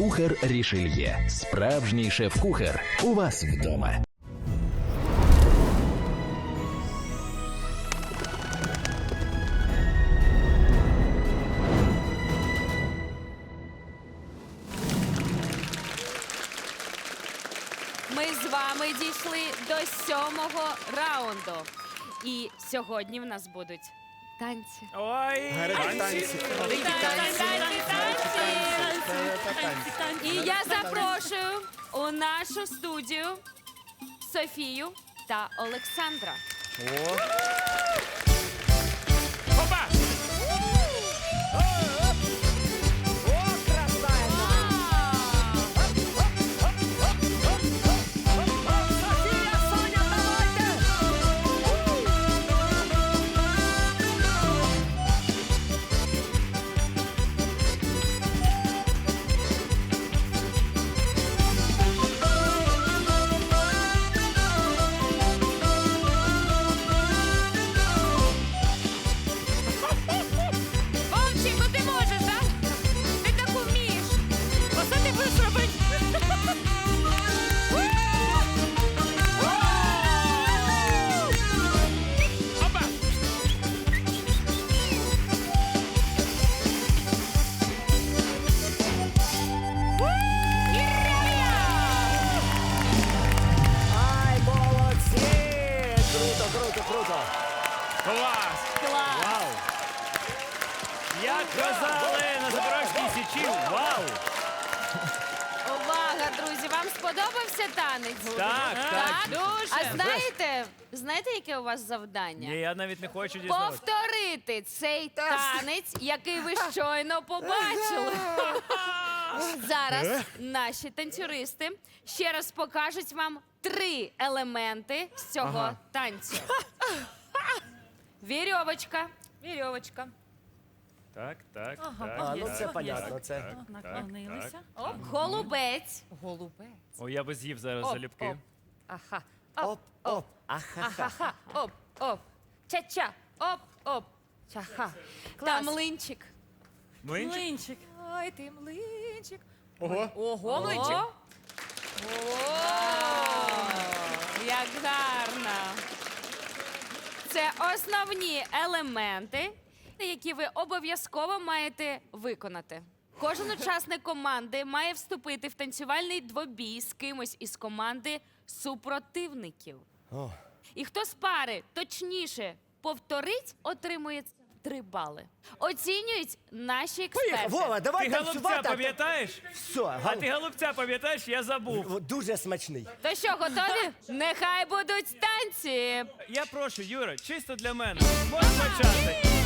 Кухар Рішельє. Справжній шеф-кухар. У вас вдома. Ми з вами дійшли до сьомого раунду. І сьогодні в нас будуть танці. Ой, Гарні танці. Танці, танці, танці. І я запрошую у нашу студію Софію та Олександра. Опа! Сподобався танець? Так, так. Дуже. А знаєте, знаєте, яке у вас завдання? Ні, я навіть не хочу дізнатися. Повторити цей танець, який ви щойно побачили. Зараз наші танцюристи ще раз покажуть вам три елементи з цього танцю. Вірьовочка. Вірьовочка. Так, так, так. А, ну так, це так, понятно, це. так, Наклонилися. так. Оп, голубець. Голубець. О, я би з'їв зараз Оп, залюбки. оп. Аха. Оп, оп, аха. Ахаха. Оп, оп. Ча-ча. Оп, оп. Чаха. Та млинчик. Млинчик? Млинчик. Ой, ти млинчик. Ого. Ого, млинчик. О! Як гарно! Це основні елементи, які ви обов'язково маєте виконати. Кожен учасник команди має вступити в танцювальний двобій з кимось із команди супротивників. О. І хто з пари точніше повторить, отримує три бали. Оцінюють наші експерти. Поїхав, Вова, давай Ти голубця танцювати. пам'ятаєш? Все, А ти голубця пам'ятаєш? Я забув. дуже смачний. То що, готові? Нехай будуть танці. Я прошу, Юра, чисто для мене. Можеш почати.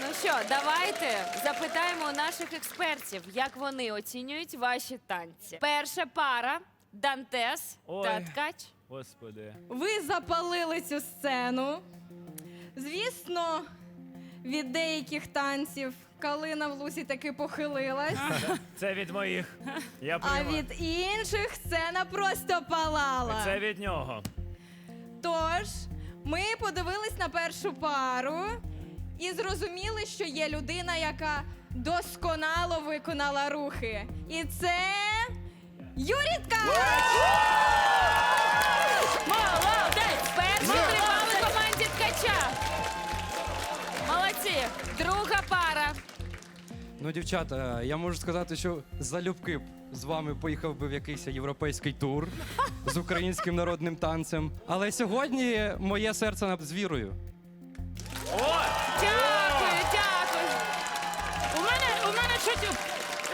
Ну що, давайте запитаємо у наших експертів, як вони оцінюють ваші танці. Перша пара Дантес Ой. та Ткач. Господи. Ви запалили цю сцену. Звісно, від деяких танців калина в лусі таки похилилась, Це від моїх. Я а приймаю. від інших сцена просто палала. Це від нього. Тож, ми подивились на першу пару і зрозуміли, що є людина, яка досконало виконала рухи. І це Юрій Ну, дівчата, я можу сказати, що залюбки б з вами поїхав би в якийсь європейський тур з українським народним танцем. Але сьогодні моє серце над з вірою. Дякую, дякую. У мене, у мене чуть,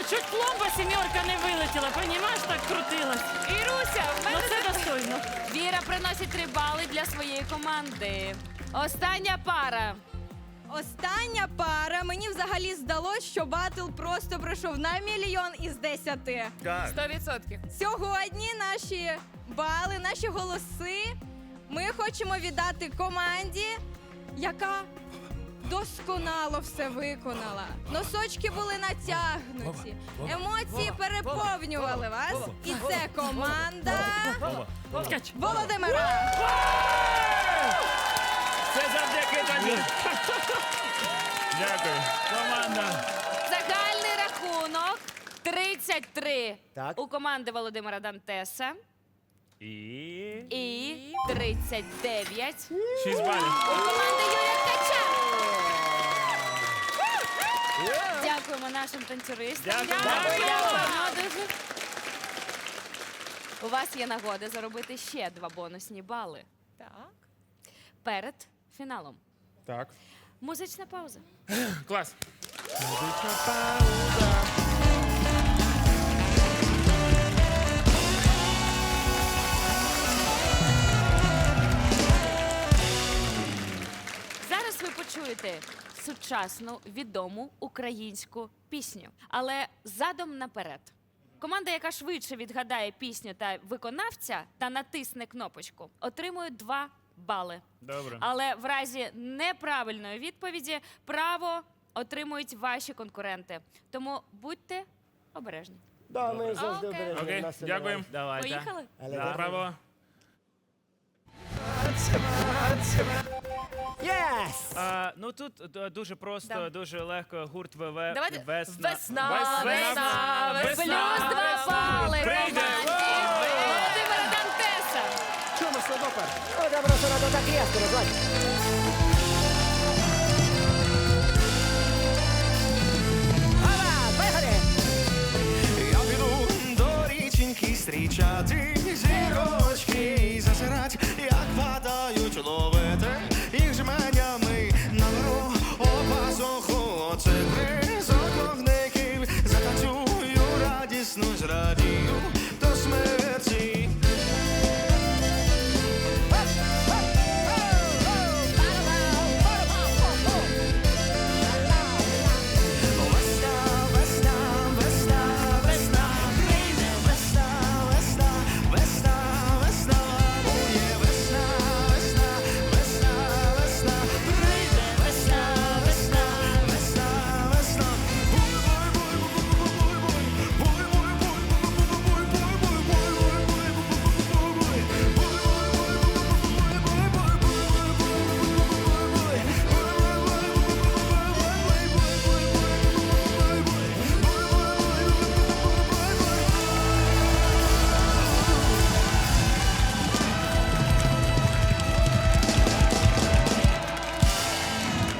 чуть пломба сімерка не вилетіла, понімаєш, так крутилась. Іруся, в Ну мене це достойно. Віра приносить три бали для своєї команди. Остання пара. Остання пара. Мені взагалі здалось, що батл просто пройшов на мільйон із десяти. Так. 100%. Сьогодні наші бали, наші голоси ми хочемо віддати команді, яка досконало все виконала. Носочки були натягнуті, емоції переповнювали вас. І це команда. Володимира. Дякую. Команда. Загальний рахунок 33 Так. у команди Володимира Дантеса І. і 39 Шість балів. у команди Юрія Ткача. Дякуємо нашим танцюристам. Дякую. Дякуємо дуже. У вас є нагода заробити ще два бонусні бали Так. перед фіналом. Так. Музична пауза. Клас. Музична пауза. Зараз ви почуєте сучасну відому українську пісню, але задом наперед. Команда, яка швидше відгадає пісню та виконавця та натисне кнопочку, отримує два бали. Добре. Але в разі неправильної відповіді право отримують ваші конкуренти. Тому будьте обережні. Да, ми завжди Окей. обережні. Окей, нас це дякую. буває. Давайте. Поїхали? Але Направо. Єс! А, ну тут е, дуже просто, дуже легко. Гурт ВВ. Давайте. Весна. Весна, Весна. весна, Весна. Плюс два бали Прийде. Una persona tutta criatura, Я піду зірочки і